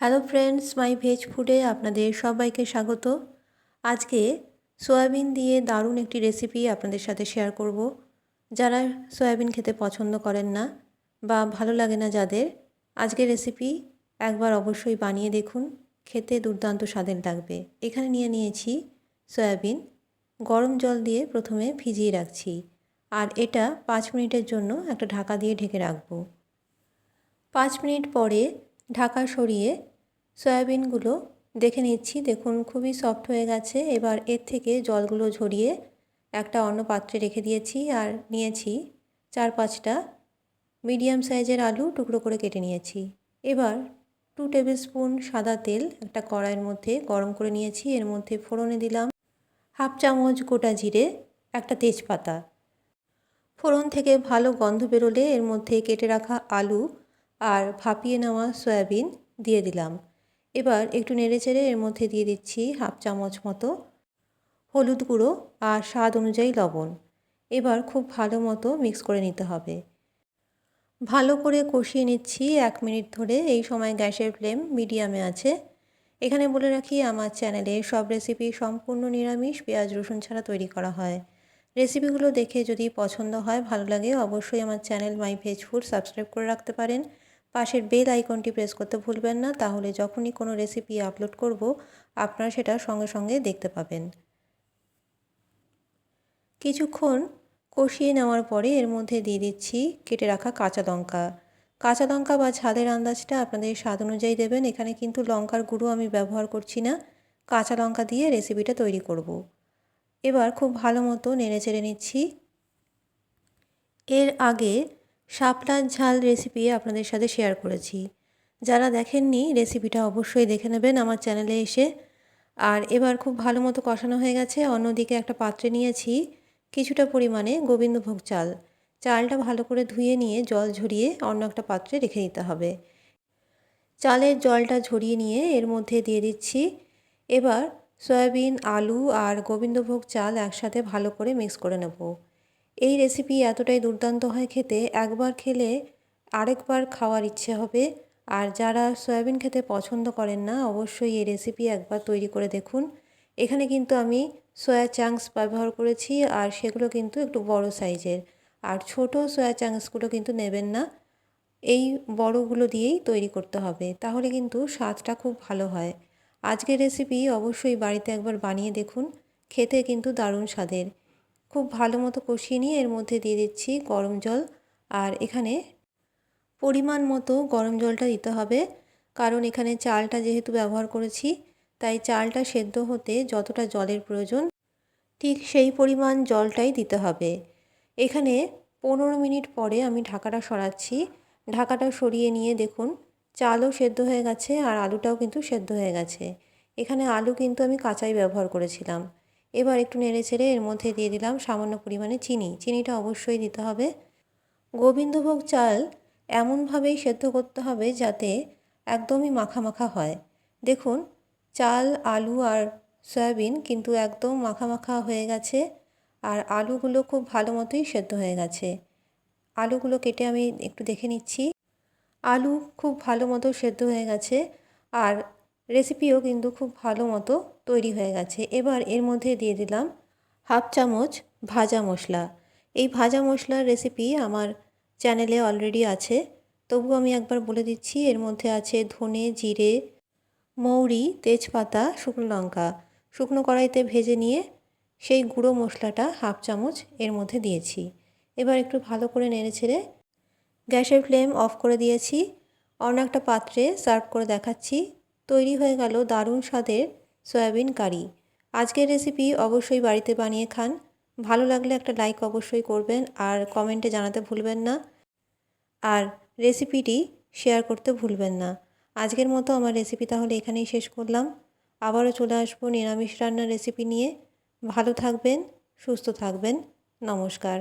Hello friends মাই veg ফুডে আপনাদের সবাইকে স্বাগত। আজকে সয়াবিন দিয়ে দারুণ একটি রেসিপি আপনাদের সাথে শেয়ার করব। যারা সয়াবিন খেতে পছন্দ করেন না বা ভালো লাগে না যাদের আজকে রেসিপি একবার অবশ্যই বানিয়ে দেখুন। খেতে দুর্দান্ত স্বাদের লাগবে। এখানে নিয়ে নিয়েছি সয়াবিন। গরম জল দিয়ে প্রথমে ভিজিয়ে রাখছি। আর এটা পাঁচ মিনিটের জন্য একটা ঢাকা দিয়ে ঢেকে রাখব। পাঁচ মিনিট পরে ঢাকা সরিয়ে সয়াবিনগুলো দেখে নিচ্ছি। দেখুন, খুবই সফট হয়ে গেছে। এবার এর থেকে জলগুলো ঝরিয়ে একটা অন্য পাত্রে রেখে দিয়েছি আর নিয়েছি চার পাঁচটা মিডিয়াম সাইজের আলু টুকরো করে কেটে নিয়েছি। এবার টু টেবিল স্পুন সাদা তেল একটা কড়াইয়ের মধ্যে গরম করে নিয়েছি। এর মধ্যে ফোড়নে দিলাম হাফ চামচ গোটা জিরে, একটা তেজপাতা। ফোড়ন থেকে ভালো গন্ধ বেরোলে এর মধ্যে কেটে রাখা আলু আর ভাপিয়ে নেওয়া সয়াবিন দিয়ে দিলাম। এবার একটু নেড়ে চেড়ে এর মধ্যে দিয়ে দিচ্ছি হাফ চামচ মতো হলুদ গুঁড়ো আর স্বাদ অনুযায়ী লবণ। এবার খুব ভালো মতো মিক্স করে নিতে হবে। ভালো করে কষিয়ে নিচ্ছি এক মিনিট ধরে। এই সময় গ্যাসের ফ্লেম মিডিয়ামে আছে। এখানে বলে রাখি, আমার চ্যানেলে সব রেসিপি সম্পূর্ণ নিরামিষ, পেঁয়াজ, রসুন ছাড়া তৈরি করা হয়। রেসিপিগুলো দেখে যদি পছন্দ হয়, ভালো লাগে, অবশ্যই আমার channel my veg food subscribe করে রাখতে পারেন। পাশের বেল আইকনটি প্রেস করতে ভুলবেন না, তাহলে যখনই কোনো রেসিপি আপলোড করব, আপনারা সেটা সঙ্গে সঙ্গে দেখতে পাবেন। কিছুক্ষণ কষিয়ে নেওয়ার পরে এর মধ্যে দিয়ে দিচ্ছি কেটে রাখা কাঁচা লঙ্কা। কাঁচা লঙ্কা বা ঝালের আন্দাজটা আপনাদের স্বাদ অনুযায়ী দেবেন, এখানে কিন্তু লঙ্কার গুঁড়ো আমি ব্যবহার করছি না, কাঁচা লঙ্কা দিয়ে রেসিপিটা তৈরি করব। এবার খুব ভালো মতো নেড়ে চেড়ে নিচ্ছি। এর আগে শাপলার ঝাল রেসিপি আপনাদের সাথে শেয়ার করেছি। যারা দেখেননি রেসিপিটা অবশ্যই দেখে নেবেন আমার চ্যানেলে এসে। আর এবার খুব ভালো মতো কষানো হয়ে গেছে, অন্যদিকে একটা পাত্রে নিয়েছি কিছুটা পরিমাণে গোবিন্দভোগ চাল। চালটা ভালো করে ধুয়ে নিয়ে জল ঝরিয়ে অন্য একটা পাত্রে রেখে দিতে হবে। চালের জলটা ঝরিয়ে নিয়ে এর মধ্যে দিয়ে দিচ্ছি। এবার সয়াবিন, আলু আর গোবিন্দভোগ চাল একসাথে ভালো করে মিক্স করে নেব। এই রেসিপি এতটাই দুর্দান্ত হয় খেতে, একবার খেলে আরেকবার খাওয়ার ইচ্ছে হবে। আর যারা সয়াবিন খেতে পছন্দ করেন না, অবশ্যই এই রেসিপি একবার তৈরি করে দেখুন। এখানে কিন্তু আমি সয়া চাংস ব্যবহার করেছি, আর সেগুলো কিন্তু একটু বড় সাইজের আর ছোট সয়া চাংসগুলো কিন্তু নেবেন না, এই বড়গুলো দিয়েই তৈরি করতে হবে, তাহলে কিন্তু স্বাদটা খুব ভালো হয়। আজকের রেসিপি অবশ্যই বাড়িতে একবার বানিয়ে দেখুন, খেতে কিন্তু দারুণ স্বাদের। খুব ভালো মতো কষিয়ে নিয়ে এর মধ্যে দিয়ে দিচ্ছি গরম জল। আর এখানে পরিমাণ মতো গরম জলটা দিতে হবে। কারণ এখানে চালটা যেহেতু ব্যবহার করেছি, তাই চালটা সেদ্ধ হতে যতটা জলের প্রয়োজন, ঠিক সেই পরিমাণ জলটাই দিতে হবে। এখানে পনেরো মিনিট পরে আমি ঢাকাটা সরাচ্ছি। ঢাকাটা সরিয়ে নিয়ে দেখুন, চালও সেদ্ধ হয়ে গেছে আর আলুটাও কিন্তু সেদ্ধ হয়ে গেছে। এখানে আলু কিন্তু আমি কাঁচাই ব্যবহার করেছিলাম। এবার একটু নেড়ে ছেড়ে এর মধ্যে দিয়ে দিলাম সামান্য পরিমাণে চিনি। চিনিটা অবশ্যই দিতে হবে। গোবিন্দভোগ চাল এমনভাবেই সেদ্ধ করতে হবে যাতে একদমই মাখা মাখা হয়। দেখুন, চাল, আলু আর সয়াবিন কিন্তু একদম মাখা মাখা হয়ে গেছে আর আলুগুলো খুব ভালো মতোই সেদ্ধ হয়ে গেছে। আলুগুলো কেটে আমি একটু দেখে নিচ্ছি। আলু খুব ভালো মতো সেদ্ধ হয়ে গেছে আর রেসিপিও কিন্তু খুব ভালো মতো তৈরি হয়ে গেছে। এবার এর মধ্যে দিয়ে দিলাম হাফ চামচ ভাজা মশলা। এই ভাজা মশলার রেসিপি আমার চ্যানেলে অলরেডি আছে। তবু আমি একবার বলে দিচ্ছি, এর মধ্যে আছে ধনে, জিরে, মৌরি, তেজপাতা, শুকনো লঙ্কা। শুকনো কড়াইতে ভেজে নিয়ে সেই গুঁড়ো মশলাটা হাফ চামচ এর মধ্যে দিয়েছি। এবার একটু ভালো করে নেড়ে ছেড়ে গ্যাসের ফ্লেম অফ করে দিয়েছি। অন্য একটা পাত্রে সার্ভ করে দেখাচ্ছি। তৈরি হয়ে গেল দারুণ স্বাদের সয়াবিন কারি। আজকের রেসিপি অবশ্যই বাড়িতে বানিয়ে খান। ভালো লাগলে একটা লাইক অবশ্যই করবেন আর কমেন্টে জানাতে ভুলবেন না। আর রেসিপিটি শেয়ার করতে ভুলবেন না। আজকের মতো আমার রেসিপি তাহলে এখানেই শেষ করলাম। আবারও চলে আসব নিরামিষ রান্নার রেসিপি নিয়ে। ভালো থাকবেন, সুস্থ থাকবেন। নমস্কার।